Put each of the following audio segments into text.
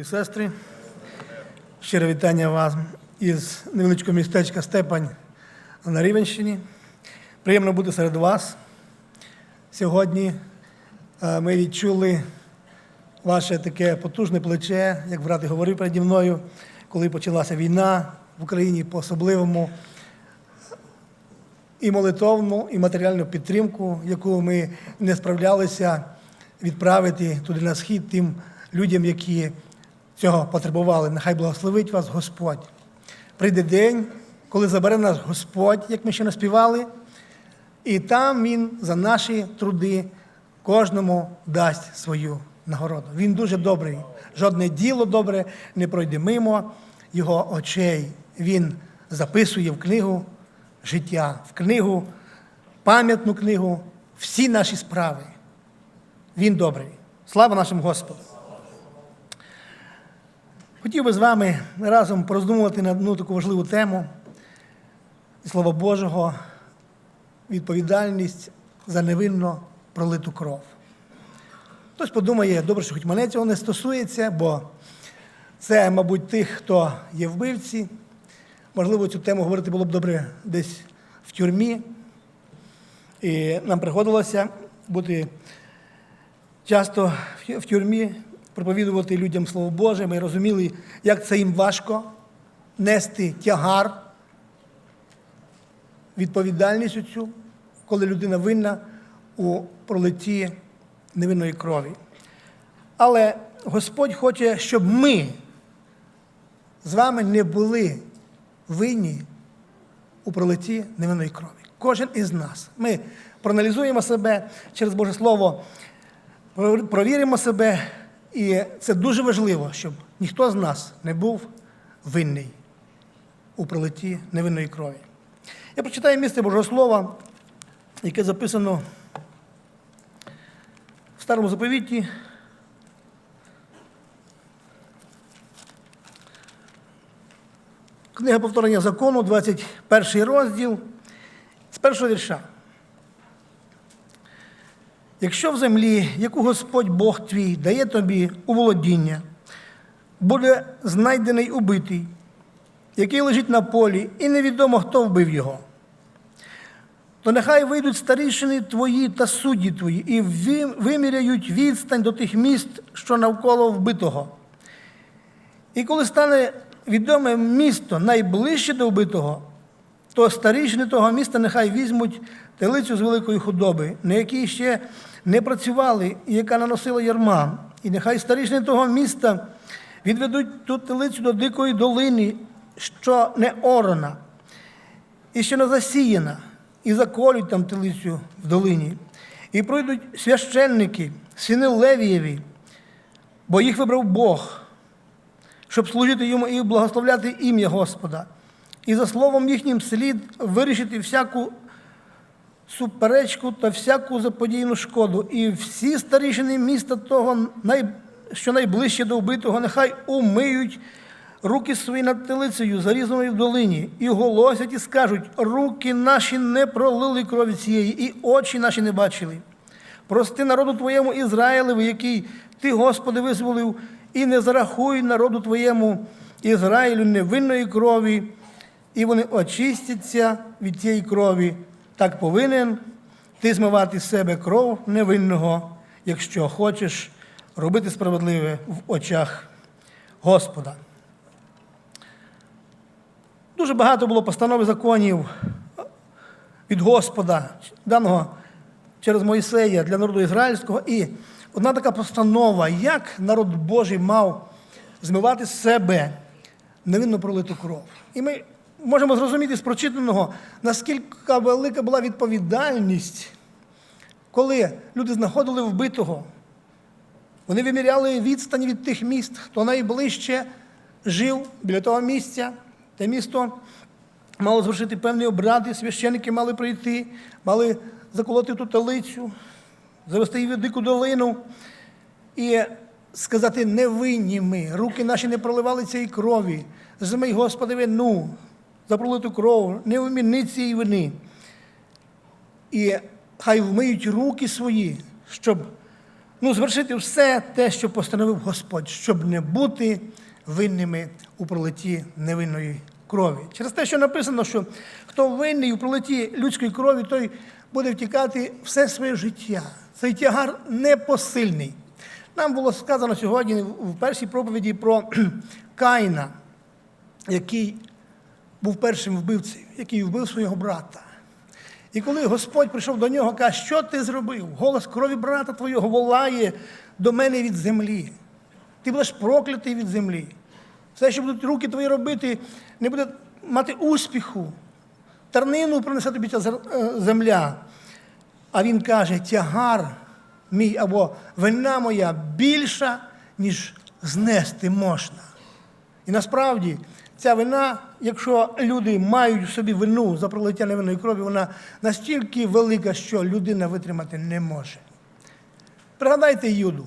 і сестри. Щире вітання вам із невеличкого містечка Степань на Рівенщині. Приємно бути серед вас. Сьогодні е, ми відчули ваше таке потужне плече, як брат говорив переді мною, коли почалася війна в Україні по-особливому і молитовну, і матеріальну підтримку, яку ми не справлялися відправити туди на схід тим людям, які цього потребували. Нехай благословить вас Господь. Прийде день, коли забере нас Господь, як ми ще не співали, і там Він за наші труди кожному дасть свою нагороду. Він дуже добрий. Жодне діло добре не пройде мимо його очей. Він записує в книгу життя, в книгу, пам'ятну книгу, всі наші справи. Він добрий. Слава нашому Господу! Хотів би з вами разом пороздумувати на одну таку важливу тему Слова Божого, відповідальність за невинно пролиту кров. Хтось подумає, добре, що хоч мене цього не стосується, бо це, мабуть, тих, хто є вбивці. Можливо, цю тему говорити було б добре десь в тюрмі. І нам приходилося бути часто в тюрмі, проповідувати людям Слово Боже. Ми розуміли, як це їм важко нести тягар, відповідальність цю, коли людина винна у пролитті невинної крові. Але Господь хоче, щоб ми з вами не були винні у пролитті невинної крові. Кожен із нас. Ми проаналізуємо себе через Боже Слово, провіримо себе, і це дуже важливо, щоб ніхто з нас не був винний у пролитті невинної крові. Я прочитаю місце Божого Слова, яке записано в Старому заповіті. Книга повторення закону, 21 розділ, з першого вірша. Якщо в землі, яку Господь Бог твій дає тобі у володіння, буде знайдений убитий, який лежить на полі, і невідомо, хто вбив його, то нехай вийдуть старішини твої та судді твої, і виміряють відстань до тих міст, що навколо вбитого. І коли стане відоме місто найближче до вбитого, то старішини того міста нехай візьмуть телицю з великої худоби, на якій ще не працювали, і яка наносила ярма. І нехай старішини того міста відведуть ту телицю до дикої долини, що не орана, і ще не засіяна, і заколють там телицю в долині. І пройдуть священники, сини Левієві, бо їх вибрав Бог щоб служити йому і благословляти ім'я Господа. І за словом їхнім слід вирішити всяку суперечку та всяку заподійну шкоду. І всі старішини міста того, що найближче до вбитого, нехай умиють руки свої над телицею, зарізаною в долині, і голосять, і скажуть: руки наші не пролили крові цієї, і очі наші не бачили. Прости народу твоєму Ізраїлеві, який ти, Господи, визволив і не зарахуй народу твоєму Ізраїлю невинної крові, і вони очистяться від цієї крові. Так повинен ти змивати з себе кров невинного, якщо хочеш робити справедливе в очах Господа. Дуже багато було постанов законів від Господа, даного через Моїсея для народу ізраїльського. І одна така постанова, як народ Божий мав змивати з себе невинно пролиту кров. І ми можемо зрозуміти з прочитаного, наскільки велика була відповідальність, коли люди знаходили вбитого. Вони виміряли відстані від тих міст, хто найближче жив біля того місця, те місто мало звершити певні обради, священники мали прийти, мали заколоти ту талицю, завести її в дику долину і сказати, невинні ми, руки наші не проливали цієї крові. Змий, Господи, вину за пролиту кров, не вміни цієї вини. І хай вмиють руки свої, щоб ну, звершити все те, що постановив Господь, щоб не бути винними у пролитті невинної крові. Через те, що написано, що хто винний у пролитті людської крові, той буде втікати все своє життя. Цей тягар непосильний. Нам було сказано сьогодні в першій проповіді про Каїна, який був першим вбивцем, який вбив свого брата. І коли Господь прийшов до нього, каже, що ти зробив? Голос крові брата твого волає до мене від землі. Ти будеш проклятий від землі. Все, що будуть руки твої робити, не буде мати успіху. Тарнину принесе тобі ця е, земля. А він каже: тягар мій або вина моя більша, ніж знести можна. І насправді ця вина, якщо люди мають в собі вину за пролиття невинної крові, вона настільки велика, що людина витримати не може. Пригадайте Юду,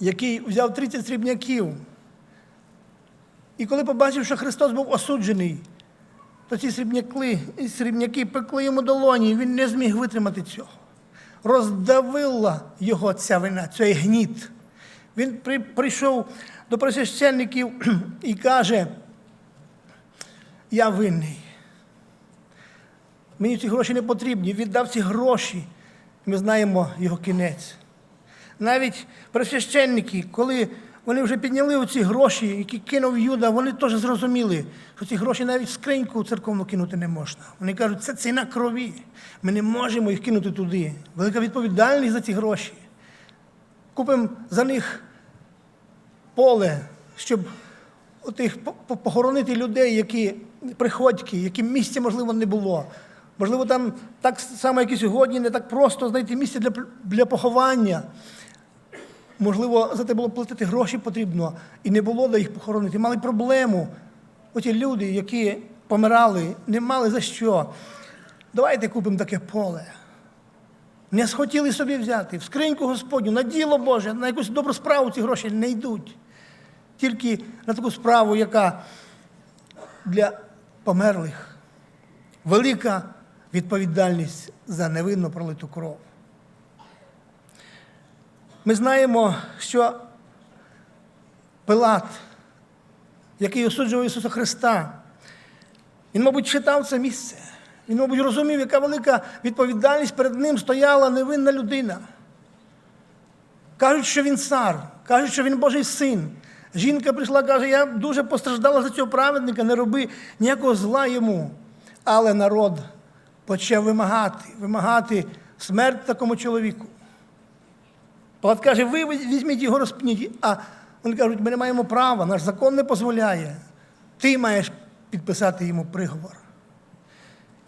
який взяв 30 срібняків. І коли побачив, що Христос був осуджений, то ці срібняки, срібняки пекли йому долоні, і він не зміг витримати цього. Роздавила його ця вина, цей гніт. Він прийшов до присвященників і каже: Я винний. Мені ці гроші не потрібні. Віддав ці гроші. Ми знаємо його кінець. Навіть присвященники, коли вони вже підняли оці гроші, які кинув Юда, вони теж зрозуміли, що ці гроші навіть в скриньку церковну кинути не можна. Вони кажуть, це ціна крові. Ми не можемо їх кинути туди. Велика відповідальність за ці гроші. Купимо за них поле, щоб отих по- по- похоронити людей, які приходьки, яким місця, можливо, не було. Можливо, там так само, як і сьогодні, не так просто знайти місце для, для поховання. Можливо, за те було платити гроші потрібно, і не було де їх похоронити. Мали проблему. Оті люди, які помирали, не мали за що. Давайте купимо таке поле. Не схотіли собі взяти в скриньку Господню, на діло Боже, на якусь добру справу ці гроші не йдуть. Тільки на таку справу, яка для померлих велика відповідальність за невинно пролиту кров. Ми знаємо, що Пилат, який осуджував Ісуса Христа, він, мабуть, читав це місце. Він, мабуть, розумів, яка велика відповідальність перед ним стояла невинна людина. Кажуть, що він цар, кажуть, що він Божий син. Жінка прийшла, каже, я дуже постраждала за цього праведника, не роби ніякого зла йому. Але народ почав вимагати, вимагати смерть такому чоловіку. Палат каже, ви візьміть його розпніть. А вони кажуть, ми не маємо права, наш закон не дозволяє. Ти маєш підписати йому приговор.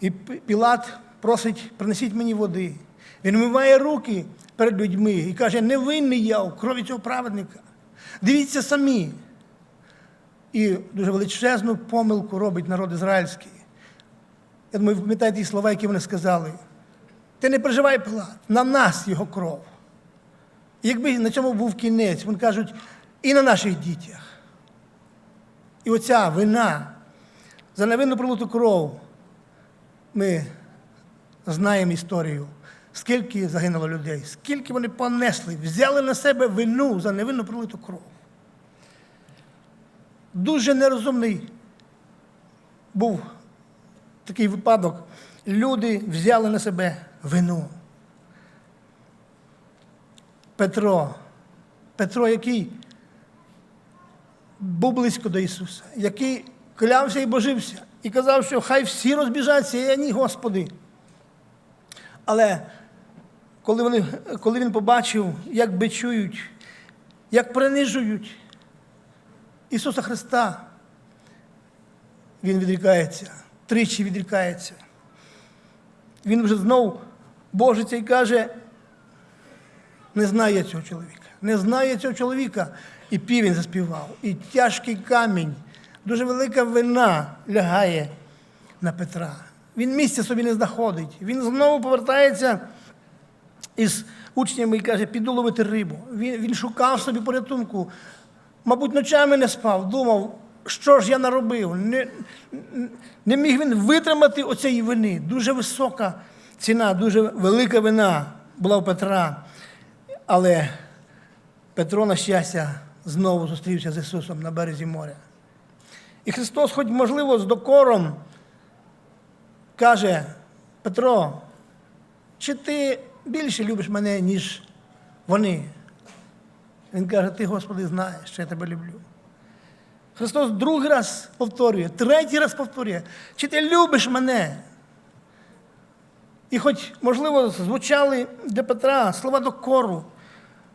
І Пілат просить, принесіть мені води. Він вмиває руки перед людьми і каже, невинний я у крові цього праведника. Дивіться самі. І дуже величезну помилку робить народ ізраїльський. Я думаю, ви пам'ятаєте ті слова, які вони сказали. Ти не переживай, Пилат, на нас його кров. Якби на цьому був кінець, вони кажуть, і на наших дітях. І оця вина за невинну пролиту кров. Ми знаємо історію, скільки загинуло людей, скільки вони понесли, взяли на себе вину за невинну пролиту кров. Дуже нерозумний був такий випадок. Люди взяли на себе вину. Петро, Петро, який був близько до Ісуса, який клявся і божився, і казав, що хай всі розбіжаться, я ні, Господи. Але коли, вони, коли він побачив, як бичують, як принижують Ісуса Христа, він відрікається, тричі відрікається. Він вже знов божиться і каже, не знає цього чоловіка. Не знає цього чоловіка. І півень заспівав, і тяжкий камінь, дуже велика вина лягає на Петра. Він місця собі не знаходить. Він знову повертається із учнями і каже, піду ловити рибу. Він, він шукав собі порятунку. Мабуть, ночами не спав, думав, що ж я наробив. Не, не міг він витримати оцієї вини. Дуже висока ціна, дуже велика вина була у Петра. Але Петро, на щастя, знову зустрівся з Ісусом на березі моря. І Христос, хоч, можливо, з докором, каже: Петро, чи ти більше любиш мене, ніж вони? Він каже, ти, Господи, знаєш, що я тебе люблю. Христос другий раз повторює, третій раз повторює, чи ти любиш мене? І хоч, можливо, звучали для Петра слова докору,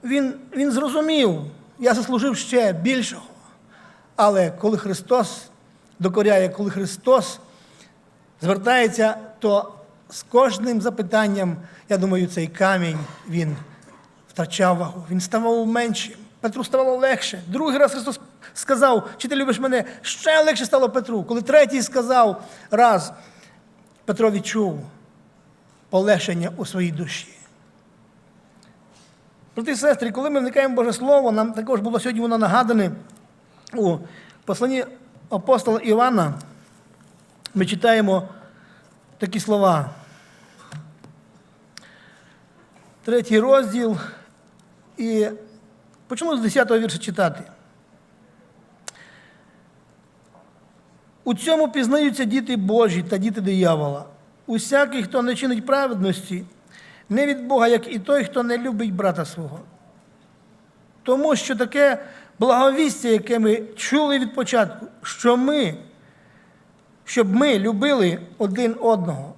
він, він зрозумів, я заслужив ще більшого. Але коли Христос докоряє, коли Христос звертається, то з кожним запитанням, я думаю, цей камінь він втрачав вагу, він ставав меншим. Петру ставало легше. Другий раз Христос сказав, чи ти любиш мене, ще легше стало Петру. Коли третій сказав раз, Петро відчув полегшення у своїй душі. Брати і сестри, коли ми вникаємо в Боже Слово, нам також було сьогодні воно нагадане у посланні апостола Івана, ми читаємо такі слова. Третій розділ і почну з 10-го вірша читати. У цьому пізнаються діти Божі та діти диявола. Усякий, хто не чинить праведності, не від Бога, як і той, хто не любить брата свого. Тому що таке благовістя, яке ми чули від початку, що ми, щоб ми любили один одного,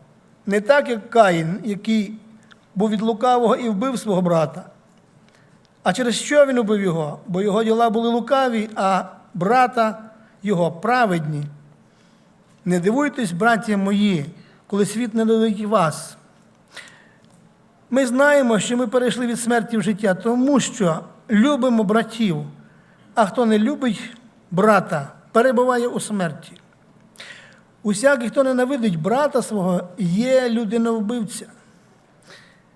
не так, як Каїн, який був від лукавого і вбив свого брата. А через що він убив його? Бо його діла були лукаві, а брата його праведні. Не дивуйтесь, браття мої, коли світ ненавидить вас. Ми знаємо, що ми перейшли від смерті в життя, тому що любимо братів, а хто не любить брата, перебуває у смерті. Усякий, хто ненавидить брата свого, є людиновбивця.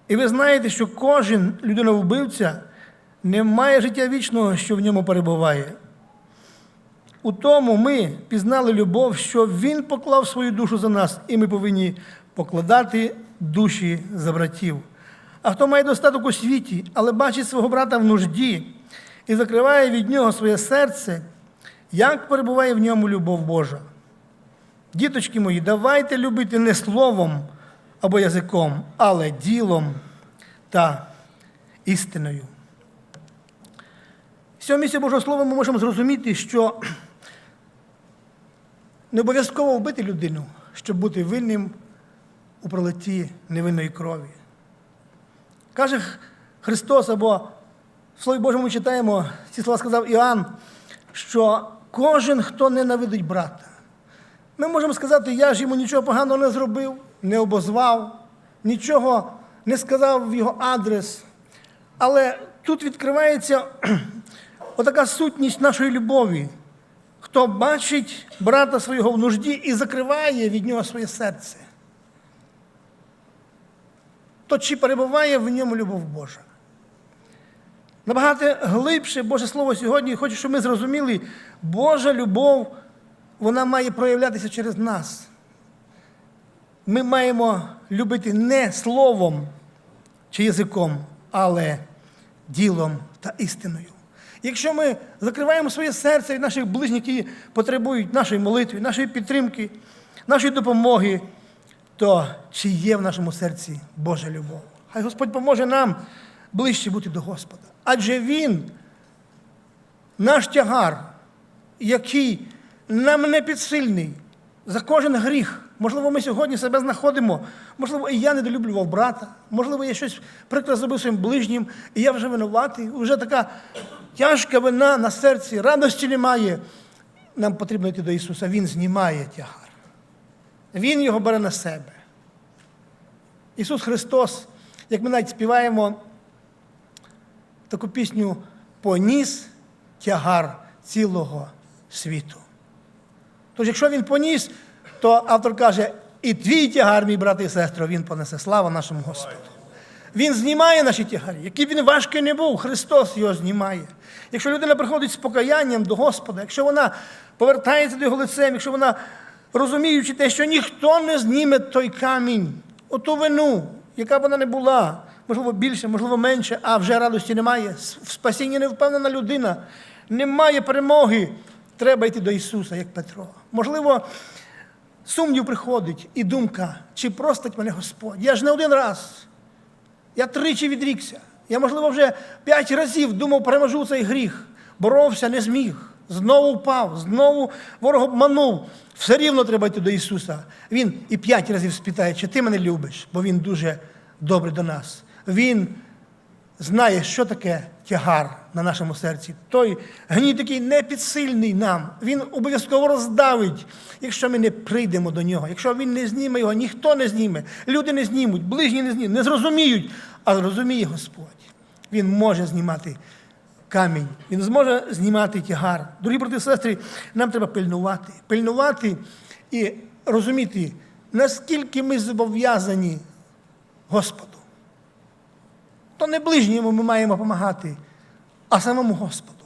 І ви знаєте, що кожен людиновбивця не має життя вічного, що в ньому перебуває. У тому ми пізнали любов, що Він поклав свою душу за нас, і ми повинні покладати душі за братів. А хто має достаток у світі, але бачить свого брата в нужді і закриває від нього своє серце, як перебуває в ньому любов Божа? Діточки мої, давайте любити не словом або язиком, але ділом та істиною. З цього місця Божого Слова ми можемо зрозуміти, що не обов'язково вбити людину, щоб бути винним у пролитті невинної крові. Каже Христос, або в Слові Божому читаємо, ці слова сказав Іоанн, що кожен, хто ненавидить брата, ми можемо сказати, я ж йому нічого поганого не зробив, не обозвав, нічого не сказав в його адрес. Але тут відкривається отака сутність нашої любові. Хто бачить брата свого в нужді і закриває від нього своє серце, то чи перебуває в ньому любов Божа? Набагато глибше Боже Слово сьогодні, хочу, щоб ми зрозуміли, Божа любов, вона має проявлятися через нас. Ми маємо любити не словом чи язиком, але ділом та істиною. Якщо ми закриваємо своє серце від наших ближніх, які потребують нашої молитви, нашої підтримки, нашої допомоги, то чи є в нашому серці Божа любов? Хай Господь поможе нам ближче бути до Господа. Адже Він наш тягар, який нам не підсильний за кожен гріх. Можливо, ми сьогодні себе знаходимо. Можливо, і я недолюблював брата, можливо, я щось прикро зробив своїм ближнім, і я вже винуватий, вже така тяжка вина на серці, радості немає. Нам потрібно йти до Ісуса. Він знімає тягар. Він його бере на себе. Ісус Христос, як ми навіть співаємо таку пісню, поніс тягар цілого світу. Тож, якщо він поніс, то автор каже, і твій тягар, мій брат і сестро, він понесе. Слава нашому Господу. Він знімає наші тягарі, який він важкий не був, Христос його знімає. Якщо людина приходить з покаянням до Господа, якщо вона повертається до його лицем, якщо вона розуміючи те, що ніхто не зніме той камінь, оту вину, яка б вона не була, можливо, більше, можливо, менше, а вже радості немає. В спасінні не впевнена людина. Немає перемоги. Треба йти до Ісуса, як Петро. Можливо, сумнів приходить і думка, чи простить мене Господь. Я ж не один раз. Я тричі відрікся. Я, можливо, вже п'ять разів думав, переможу цей гріх. Боровся, не зміг. Знову впав, знову ворог обманув. Все рівно треба йти до Ісуса. Він і п'ять разів спитає, чи ти мене любиш, бо Він дуже добрий до нас. Він знає, що таке тягар на нашому серці. Той гній такий непідсильний нам. Він обов'язково роздавить, якщо ми не прийдемо до нього. Якщо він не зніме його, ніхто не зніме. Люди не знімуть, ближні не знімуть, не зрозуміють, а розуміє Господь. Він може знімати камінь, він зможе знімати тягар. Дорогі брати і сестри, нам треба пильнувати, пильнувати і розуміти, наскільки ми зобов'язані Господу то не ближньому ми маємо допомагати, а самому Господу.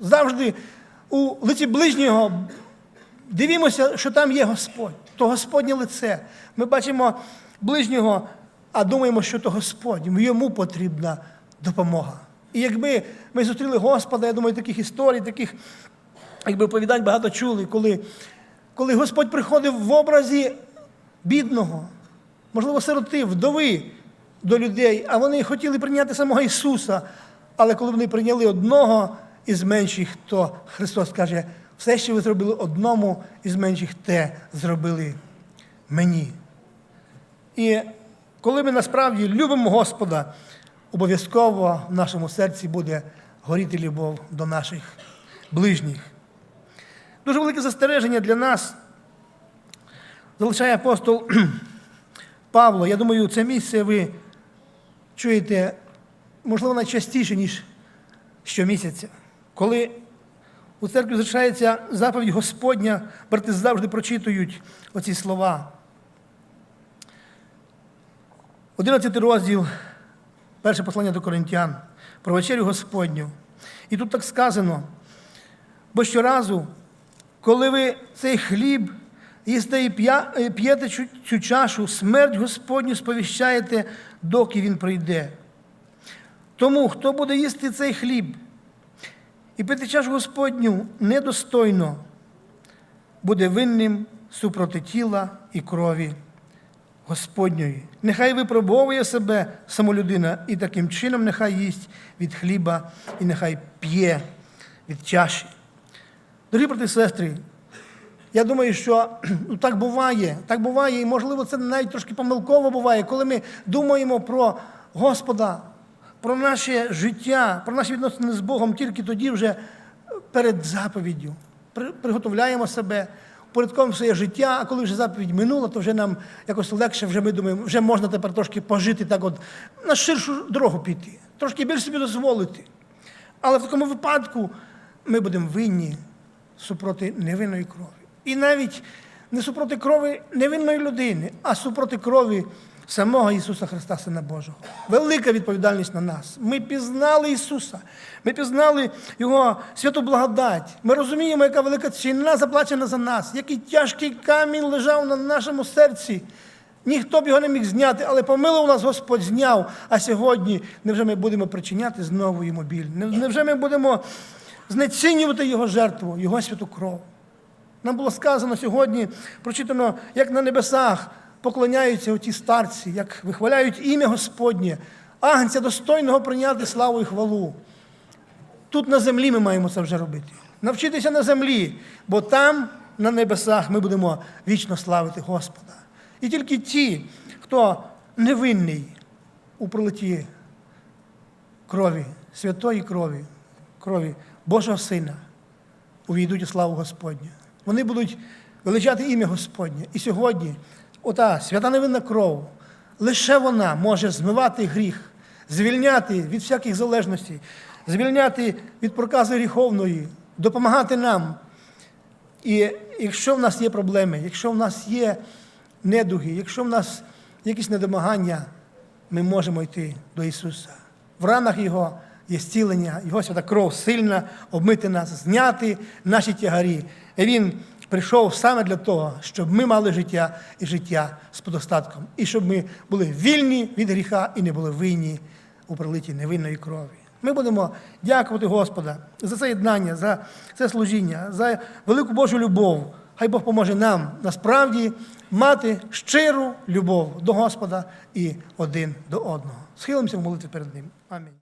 Завжди у лиці ближнього дивімося, що там є Господь, то Господнє лице. Ми бачимо ближнього, а думаємо, що то Господь, йому потрібна допомога. І якби ми зустріли Господа, я думаю, таких історій, таких якби оповідань багато чули, коли, коли Господь приходив в образі бідного, можливо, сироти, вдови до людей, а вони хотіли прийняти самого Ісуса. Але коли вони прийняли одного із менших, то Христос каже, все, що ви зробили одному із менших, те зробили мені. І коли ми насправді любимо Господа, обов'язково в нашому серці буде горіти любов до наших ближніх. Дуже велике застереження для нас залишає апостол Павло. Я думаю, це місце ви чуєте, можливо, найчастіше, ніж щомісяця. Коли у церкві залишається заповідь Господня, брати завжди прочитують оці слова. 11 розділ, перше послання до Коринтян, про вечерю Господню. І тут так сказано, бо щоразу, коли ви цей хліб їсте і е, п'єте цю чашу, смерть Господню сповіщаєте, доки він прийде. Тому, хто буде їсти цей хліб і пити чашу Господню недостойно, буде винним супроти тіла і крові Господньої. Нехай випробовує себе самолюдина, і таким чином нехай їсть від хліба і нехай п'є від чаші. Дорогі брати і сестри, я думаю, що ну, так буває, так буває, і можливо, це навіть трошки помилково буває, коли ми думаємо про Господа, про наше життя, про наші відносини з Богом тільки тоді вже перед заповіддю. Приготовляємо себе, порядковуємо своє життя, а коли вже заповідь минула, то вже нам якось легше, вже ми думаємо, вже можна тепер трошки пожити так от на ширшу дорогу піти, трошки більше собі дозволити. Але в такому випадку ми будемо винні супроти невинної крові. І навіть не супроти крові невинної людини, а супроти крові самого Ісуса Христа, Сина Божого. Велика відповідальність на нас. Ми пізнали Ісуса, ми пізнали Його святу благодать. Ми розуміємо, яка велика ціна заплачена за нас, який тяжкий камінь лежав на нашому серці. Ніхто б його не міг зняти, але помилував нас Господь зняв. А сьогодні невже ми будемо причиняти знову йому біль? Невже ми будемо знецінювати його жертву, його святу кров? Нам було сказано сьогодні, прочитано, як на небесах поклоняються оті старці, як вихваляють ім'я Господнє, агнця достойного прийняти славу і хвалу. Тут на землі ми маємо це вже робити. Навчитися на землі, бо там, на небесах, ми будемо вічно славити Господа. І тільки ті, хто невинний у пролиті крові, святої крові, крові Божого Сина, увійдуть у славу Господню. Вони будуть величати ім'я Господнє. І сьогодні ота свята невинна кров, лише вона може змивати гріх, звільняти від всяких залежностей, звільняти від прокази гріховної, допомагати нам. І якщо в нас є проблеми, якщо в нас є недуги, якщо в нас якісь недомагання, ми можемо йти до Ісуса. В ранах Його є зцілення, Його свята кров сильна, обмити нас, зняти наші тягарі. І Він прийшов саме для того, щоб ми мали життя і життя з подостатком, і щоб ми були вільні від гріха і не були винні у пролитті невинної крові. Ми будемо дякувати Господа за це єднання, за це служіння, за велику Божу любов. Хай Бог поможе нам насправді мати щиру любов до Господа і один до одного. Схилимося в молитві перед Ним. Амінь.